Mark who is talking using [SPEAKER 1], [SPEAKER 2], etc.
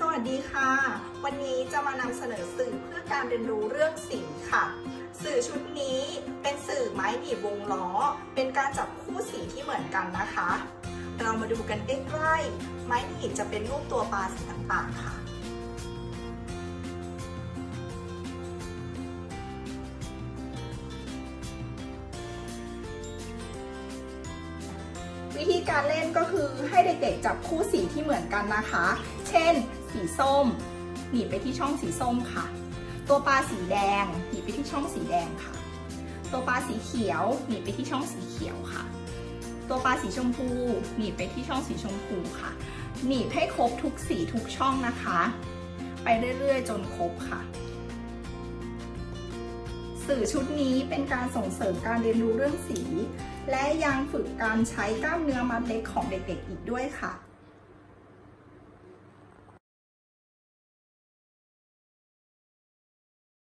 [SPEAKER 1] สวัสดีค่ะ วันนี้จะมานำเสนอสื่อเพื่อการเรียนรู้เรื่องสีค่ะ สื่อชุดนี้เป็นสื่อไม้หนีบวงล้อ เป็นการจับคู่สีที่เหมือนกันนะคะ เรามาดูกันใกล้ๆไม้หนีบจะเป็นรูปตัวปลาสีต่างๆค่ะ วิธีการเล่นก็คือให้เด็กๆจับคู่สีที่เหมือนกันนะคะ เช่น สีส้ม หนีบไปที่ช่องสีส้มค่ะ ตัวปลาสีแดง หนีบไปที่ช่องสีแดงค่ะ ตัวปลาสีเขียว หนีบไปที่ช่องสีเขียวค่ะ ตัวปลาสีชมพู หนีบไปที่ช่องสีชมพูค่ะ หนีบให้ครบทุกสีทุกช่องนะคะ ไปเรื่อยๆ จนครบค่ะสื่อชุดนี้เป็นการส่งเสริมการเรียนรู้เรื่องสี ยังฝึกการใช้กล้ามเนื้อมัดเล็กของเด็กๆอีกด้วยค่ะ